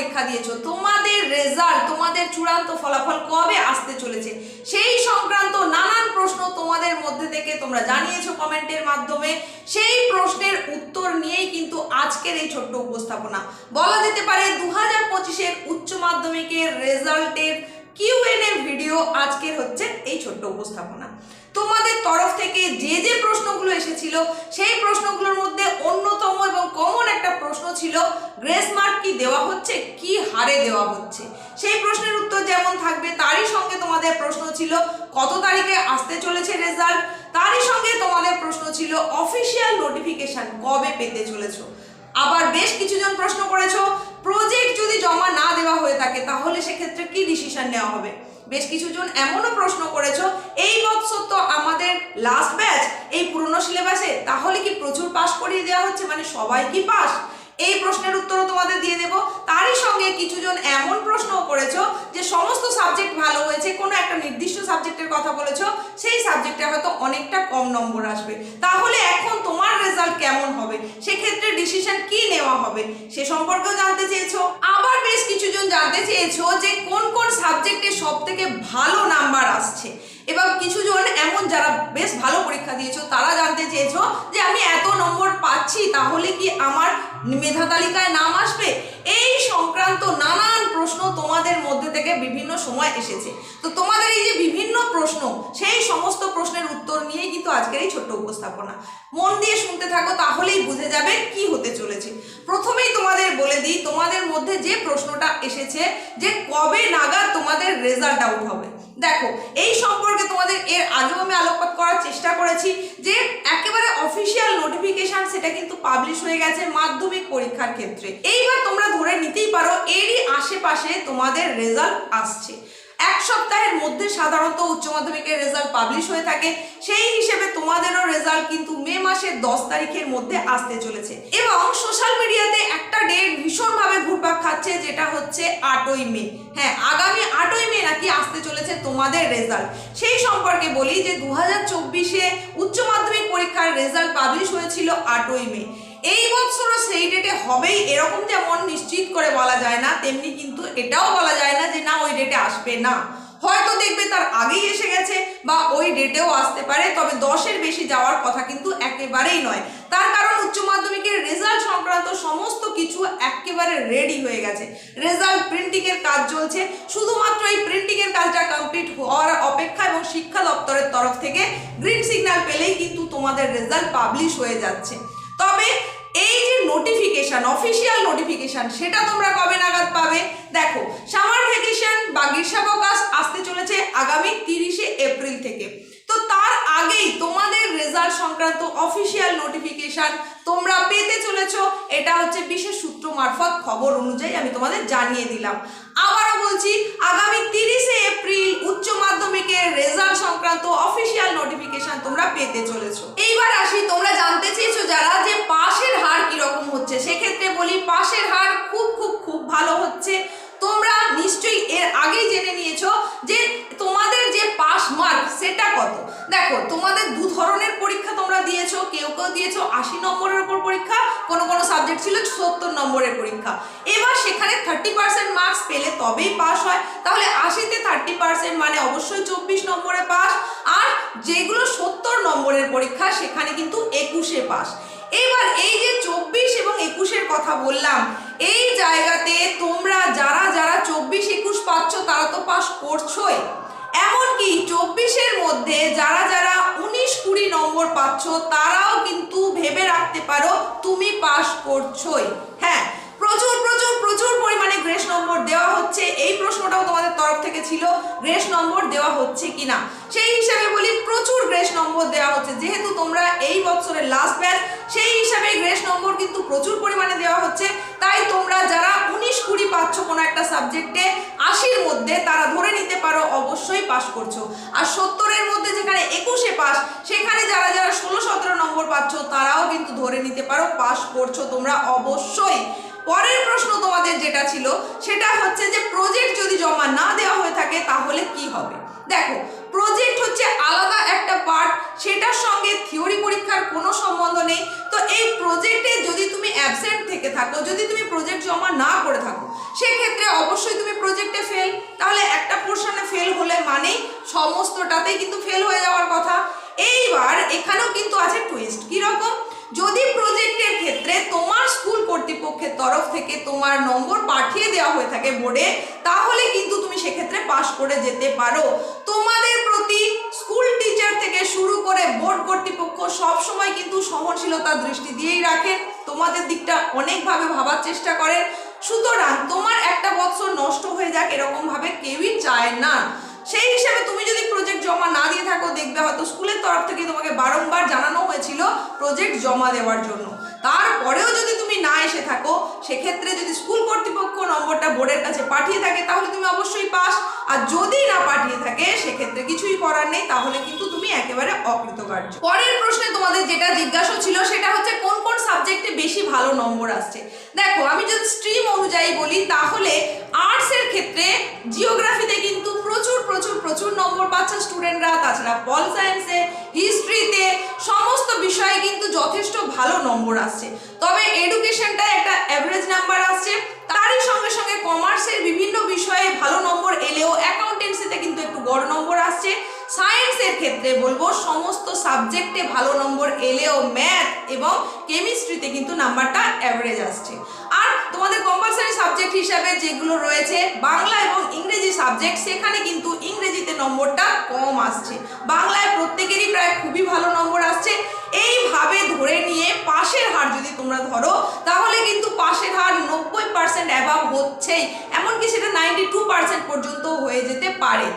পরীক্ষা দিয়েছ। তোমাদের রেজাল্ট তোমাদের চূড়ান্ত ফলাফল কবে আসতে চলেছে? সেই সংক্রান্ত নানান প্রশ্ন তোমাদের মধ্যে থেকে তোমরা জানিয়েছো কমেন্টের মাধ্যমে। সেই প্রশ্নের উত্তর নিয়েই কিন্তু আজকের এই ছোট্ট উপস্থাপনা। বলা যেতে পারে দু হাজার পঁচিশের উচ্চ মাধ্যমিকের রেজাল্টের কিউএনএ ভিডিও আজকের হচ্ছে এই ছোট্ট উপস্থাপনা। তোমাদের তরফ থেকে যে যে প্রশ্নগুলো এসেছিল, সেই প্রশ্নগুলোর মধ্যে অন্যতম এবং কমন একটা প্রশ্ন ছিল, গ্রেস মার্ক কি দেওয়া হচ্ছে, কি হারে দেওয়া হচ্ছে? সেই প্রশ্নের উত্তর যেমন থাকবে, তারই সঙ্গে তোমাদের প্রশ্ন ছিল, কত তারিখে আসতে চলেছে রেজাল্ট তারই সঙ্গে তোমাদের প্রশ্ন ছিল অফিসিয়াল নোটিফিকেশন কবে পেতে চলেছো? আবার বেশ কিছুজন প্রশ্ন করেছ প্রজেক্ট যদি জমা না দেওয়া হয়ে থাকে, তাহলে সেক্ষেত্রে কি ডিসিশন নেওয়া হবে? বেশ কিছুজন এমনও প্রশ্ন করেছ, এই বছর তো আমাদের লাস্ট ব্যাচ এই পুরনো সিলেবাসে তাহলে কি প্রচুর পাস করিয়ে দেওয়া হচ্ছে? মানে সবাই কি পাস এই প্রশ্নের উত্তরও তোমাদের দিয়ে দেব। তারই সঙ্গে কিছুজন এমন প্রশ্নও করেছ যে সমস্ত সাবজেক্ট ভালো হয়েছে, কোনো একটা নির্দিষ্ট সাবজেক্টের কথা বলেছ, সেই সাবজেক্টে হয়তো অনেকটা কম নম্বর আসবে। তাহলে এখন তোমার রেজাল্ট কেমন হবে? সেক্ষেত্রে ডিসিশন কি নেওয়া হবে? সে সম্পর্কেও জানতে চেয়েছো। আবার বেশ কিছুজন জানতে চেয়েছো যে কোন কোন সাবজেক্টে সব থেকে ভালো নাম্বার আসছে। এবং কিছুজন এমন যারা বেশ ভালো পরীক্ষা দিয়েছ, তারা জানতে চেয়েছো যে আমি এত নম্বর পাচ্ছি, তাহলে কি আমার মেধা তালিকায় নাম আসবে? এই সংক্রান্ত নানান প্রশ্ন তোমাদের মধ্যে থেকে বিভিন্ন সময় এসেছে। তো তোমাদের এই যে বিভিন্ন প্রশ্ন, সেই সমস্ত প্রশ্নের উত্তর নিয়েই কিন্তু আজকের এই ছোট্ট উপস্থাপনা। মন দিয়ে শুনতে থাকো, তাহলেই বুঝে যাবে কি হতে চলেছে। প্রথমেই তোমাদের বলে দিই, তোমাদের মধ্যে যে প্রশ্নটা এসেছে যে কবে নাগাদ তোমাদের রেজাল্ট আউট হবে। দেখো, এই সম্পর্কে তোমাদের এর আগেও আমি আলোকপাত করার চেষ্টা করেছি যে একেবারে অফিসিয়াল নোটিফিকেশান সেটা কিন্তু পাবলিশ হয়ে গেছে মাধ্যমিক পরীক্ষার ক্ষেত্রে। এইবার তোমরা ধরে নিতেই পারো, এরই আশেপাশে তোমাদের রেজাল্ট আসছে। এক সপ্তাহের মধ্যে সাধারণত উচ্চ মাধ্যমিকের রেজাল্ট পাবলিশ হয়ে থাকে। সেই হিসেবে তোমাদেরও রেজাল্ট কিন্তু মে মাসের দশ তারিখের মধ্যে আসতে চলেছে। এবং সোশ্যাল মিডিয়াতে একটা ডেট ভীষণভাবে ঘুরপাক খাচ্ছে, যেটা হচ্ছে আটই মে। হ্যাঁ আগামী আটই মে নাকি আসতে চলেছে তোমাদের রেজাল্ট সেই সম্পর্কে বলি যে দু হাজার চব্বিশে উচ্চ মাধ্যমিক পরীক্ষার রেজাল্ট পাবলিশ হয়েছিল আটই মে। এই বছরও সেই ডেটে হবেই, এরকম যেমন নিশ্চিত করে বলা যায় না, তেমনি কিন্তু এটাও বলা যায় না যে না, ওই ডেটে আসবে না। হয়তো দেখবে তার আগেই এসে গেছে বা ওই ডেটেও আসতে পারে, তবে দশের বেশি যাওয়ার কথা কিন্তু একেবারেই নয়। তার কারণ উচ্চ মাধ্যমিকের রেজাল্ট সংক্রান্ত সমস্ত কিছু একেবারে রেডি হয়ে গেছে। রেজাল্ট প্রিন্টিংয়ের কাজ চলছে, শুধুমাত্র এই প্রিন্টিংয়ের কাজটা কমপ্লিট হওয়ার অপেক্ষা এবং শিক্ষা দপ্তরের তরফ থেকে গ্রিন সিগন্যাল পেলেই কিন্তু তোমাদের রেজাল্ট পাবলিশ হয়ে যাচ্ছে। তবে এই যে নোটিফিকেশন অফিসিয়াল নোটিফিকেশন সেটা তোমরা কবে নাগাদ পাবে? দেখো সামার ভ্যাকেশন বা গ্রীষ্মাবকাশ আসতে চলেছে আগামী তিরিশে এপ্রিল থেকে। তো তার আগেই তোমাদের রেজাল্ট সংক্রান্ত অফিসিয়াল নোটিফিকেশন তোমরা পেতে চলেছ। এটা হচ্ছে বিশেষ সূত্র মারফত খবর অনুযায়ী আমি তোমাদের জানিয়ে দিলাম। আবারও বলছি, আগামী তিরিশে এপ্রিল উচ্চ মাধ্যমিকের রেজাল্ট সংক্রান্ত অফিসিয়াল নোটিফিকেশন তোমরা পেতে চলেছো। এইবার আসি, তোমরা জানতে চেয়েছো যারা যে পাশের হার কীরকম হচ্ছে। সেক্ষেত্রে বলি, পাশের হার খুব খুব খুব ভালো হচ্ছে। তোমরা নিশ্চয়ই এর আগেই জেনে নিয়েছো যে তোমাদের যে পাস মার্ক, সেটা কত? দেখো, তোমাদের দু ধরনের পরীক্ষা তোমরা দিয়েছ। কেউ কেউ দিয়েছ আশি নম্বরের উপর পরীক্ষা, কোনো কোনো সাবজেক্ট ছিল সত্তর নম্বরের পরীক্ষা। এবার সেখানে থার্টি পার্সেন্ট মার্কস পেলে তবেই পাস হয়। তাহলে আশিতে থার্টি পার্সেন্ট মানে অবশ্যই চব্বিশ নম্বরে পাস আর যেগুলো সত্তর নম্বরের পরীক্ষা, সেখানে কিন্তু একুশে পাস এবার এই যে চব্বিশ এবং একুশের কথা বললাম, এই জায়গাতে তোমরা যারা যারা চব্বিশ, একুশ পাচ্ছ, তারা তো পাস করছোই। এমনকি চব্বিশের মধ্যে যারা যারা উনিশ, কুড়ি নম্বর পাচ্ছ, তারাও কিন্তু ভেবে রাখতে পারো, তুমি পাস করছোই। হ্যাঁ পরিমাণে গ্রেস নম্বর দেওয়া হচ্ছে? এই প্রশ্নটাও তোমাদের তরফ থেকে ছিল, গ্রেস নম্বর দেওয়া হচ্ছে কিনা? সেই হিসাবে বলি, প্রচুর গ্রেস নম্বর দেওয়া হচ্ছে। যেহেতু তোমরা এই বছরের লাস্ট ব্যাচ সেই হিসাবে গ্রেস নম্বর কিন্তু প্রচুর পরিমাণে দেওয়া হচ্ছে। তাই তোমরা যারা উনিশ কুড়ি পাচ্ছ কোনো একটা সাবজেক্টে, আশির মধ্যে তারা ধরে নিতে পারো, অবশ্যই পাস করছ। আর সত্তরের মধ্যে যেখানে একুশে পাস সেখানে যারা যারা ষোলো সতেরো নম্বর পাচ্ছ, তারাও কিন্তু ধরে নিতে পারো পাস করছ তোমরা অবশ্যই। পরের প্রশ্ন তোমাদের যেটা ছিল, সেটা হচ্ছে যে প্রজেক্ট যদি জমা না দেওয়া হয়ে থাকে, তাহলে কি হবে? দেখো প্রজেক্ট হচ্ছে আলাদা একটা পার্ট সেটার সঙ্গে থিওরি পরীক্ষার কোনো সম্বন্ধ নেই। তো এই প্রজেক্টে যদি তুমি অ্যাবসেন্ট থেকে থাকো, যদি তুমি প্রজেক্ট জমা না করে থাকো, সেক্ষেত্রে অবশ্যই তুমি প্রজেক্টে ফেল তাহলে একটা পোর্শনে ফেল হলে মানেই সমস্তটাতেই কিন্তু ফেল হয়ে যাওয়ার কথা। এইবার এখানেও কিন্তু আছে টুইস্ট কীরকম? যদি প্রজেক্টের ক্ষেত্রে তোমার কর্তৃপক্ষের তরফ থেকে তোমার নম্বর পাঠিয়ে দেওয়া হয়ে থাকে বোর্ডে, তাহলে কিন্তু তুমি সেক্ষেত্রে পাশ করে যেতে পারো। তোমাদের প্রতি স্কুল টিচার থেকে শুরু করে বোর্ড কর্তৃপক্ষ সব সময় কিন্তু সহনশীলতার দৃষ্টি দিয়েই রাখেন তোমাদের দিকটা অনেকভাবে ভাবার চেষ্টা করেন সুতরাং তোমার একটা বছর নষ্ট হয়ে যাক এরকমভাবে কেউই চায় না। সেই হিসাবে তুমি যদি প্রজেক্ট জমা না দিয়ে থাকো, দেখবে হয়তো স্কুলের তরফ থেকে তোমাকে বারংবার জানানো হয়েছিল প্রজেক্ট জমা দেওয়ার জন্য। তারপরেও যদি তুমি না এসে থাকো, সেক্ষেত্রে যদি স্কুল কর্তৃপক্ষ নম্বরটা বোর্ডের কাছে পাঠিয়ে থাকে, তাহলে তুমি অবশ্যই পাস। আর যদি না পাঠিয়ে থাকে, সেক্ষেত্রে কিছুই করার নেই, তাহলে কিন্তু তুমি একেবারে অকৃতকার্য। পরের প্রশ্নে তোমাদের যেটা জিজ্ঞাসা ছিল, সেটা হচ্ছে কোন কোন সাবজেক্টে বেশি ভালো নম্বর আসছে? দেখো, আমি যদি স্ট্রিম অনুযায়ী বলি, তাহলে আর্টসের ক্ষেত্রে জিওগ্রাফিতে কিন্তু প্রচুর প্রচুর প্রচুর নম্বর পাচ্ছে স্টুডেন্টরা তাছাড়া পল সায়েন্সে যথেষ্ট ভালো নম্বর আসছে। তবে এডুকেশনটা একটা অ্যাভারেজ নাম্বার আসছে। তারই সঙ্গে সঙ্গে কমার্সের বিভিন্ন বিষয়ে ভালো নম্বর এলেও অ্যাকাউন্টেন্সিতে কিন্তু একটু বড় নম্বর আসছে। সায়েন্সের ক্ষেত্রে বলব, সমস্ত সাবজেক্টে ভালো নম্বর এলেও ম্যাথ এবং কেমিস্ট্রিতে কিন্তু নাম্বারটা অ্যাভারেজ আসছে। আর তোমাদের কম্পালসারি সাবজেক্ট হিসাবে যেগুলো রয়েছে, বাংলা এবং ইংরেজি সাবজেক্ট সেখানে কিন্তু ইংরেজিতে নম্বরটা কম আসছে। বাংলায় প্রত্যেকেরই প্রায় খুবই ভালো নম্বর আসছে। এইভাবে ধরে নিয়ে পাশের হার যদি তোমরা ধরো, তাহলে কিন্তু পাশের হার নব্বই পার্সেন্ট অ্যাভাব হচ্ছেই। এমনকি সেটা নাইনটি টু পার্সেন্ট পর্যন্ত হয়ে যেতে পারে।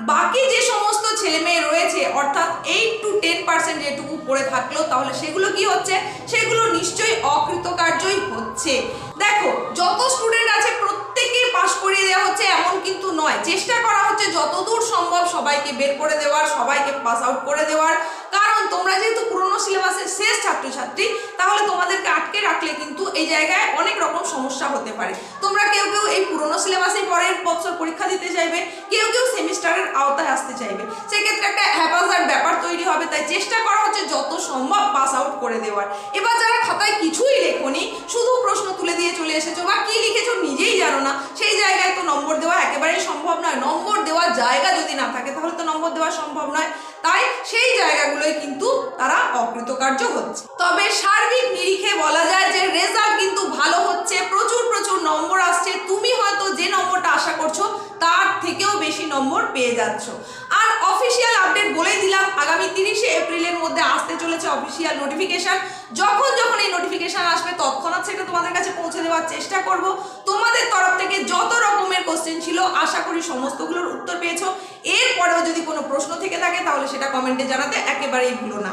বাকি যে সমস্ত ছেলে মেয়ে রয়েছে, অর্থাৎ এইট টু টেন পার্সেন্ট যেটুকু পড়ে থাকল তাহলে সেগুলো কি হচ্ছে? সেগুলো নিশ্চয়ই অকৃতকার্যই হচ্ছে। দেখো, যত স্টুডেন্ট আছে, প্রত্যেকেই পাশ করিয়ে দেওয়া হচ্ছে, এমন কিন্তু নয়। চেষ্টা করা হচ্ছে, যতদূর সম্ভব সবাইকে বের করে দেওয়ার, সবাইকে পাস আউট করে দেওয়ার। তোমরা যেহেতু পুরনো সিলেবাসের শেষ ছাত্রছাত্রী, তাহলে তোমাদেরকে আটকে রাখলে কিন্তু এই জায়গায় অনেক রকম সমস্যা হতে পারে। তোমরা কেউ কেউ এই পুরনো সিলেবাসেই পরের বছর পরীক্ষা দিতে চাইবে, কেউ কেউ সেমিস্টারের আওতায় আসতে চাইবে। সেক্ষেত্রে একটা হ্যাপাজার ব্যাপার তৈরি হবে, তাই চেষ্টা করা হচ্ছে যত সম্ভব পাস আউট করে দেওয়ার। এবার যারা খাতায় কিছুই লেখনি, শুধু প্রশ্ন তুলে দিয়ে চলে এসেছ বা কি লিখেছো নিজেই জানো না, সেই জায়গায় তো নম্বর দেওয়া একেবারেই সম্ভব নয়। নম্বর দেওয়ার জায়গা যদি না থাকে, তাহলে তো নম্বর দেওয়া সম্ভব নয়। তাই সেই জায়গাগুলোই কিন্তু অকৃতকার্য হচ্ছে। তবে সার্বিক নিরিখে বলা যায় যে রেজাল্ট কিন্তু ভালো হচ্ছে, প্রচুর প্রচুর নম্বর আসছে। তুমি হয়তো যে নম্বরটা আশা করছ, তার থেকেও বেশি নম্বর পেয়ে যাচ্ছ। আর অফিসিয়াল আপডেট বলেই দিলাম, আগামী তিরিশে এপ্রিলের মধ্যে আসতে চলেছে অফিসিয়াল নোটিফিকেশন যখন যখন এই নোটিফিকেশন আসবে, তৎক্ষণাৎ সেটা তোমাদের কাছে পৌঁছে দেওয়ার চেষ্টা করব। তোমাদের তরফ থেকে যত রকমের কোশ্চেন ছিল, আশা করি সমস্তগুলোর উত্তর পেয়েছ। এরপরেও যদি কোনো প্রশ্ন থেকে থাকে, তাহলে সেটা কমেন্টে জানাতে একেবারেই ভুলো না।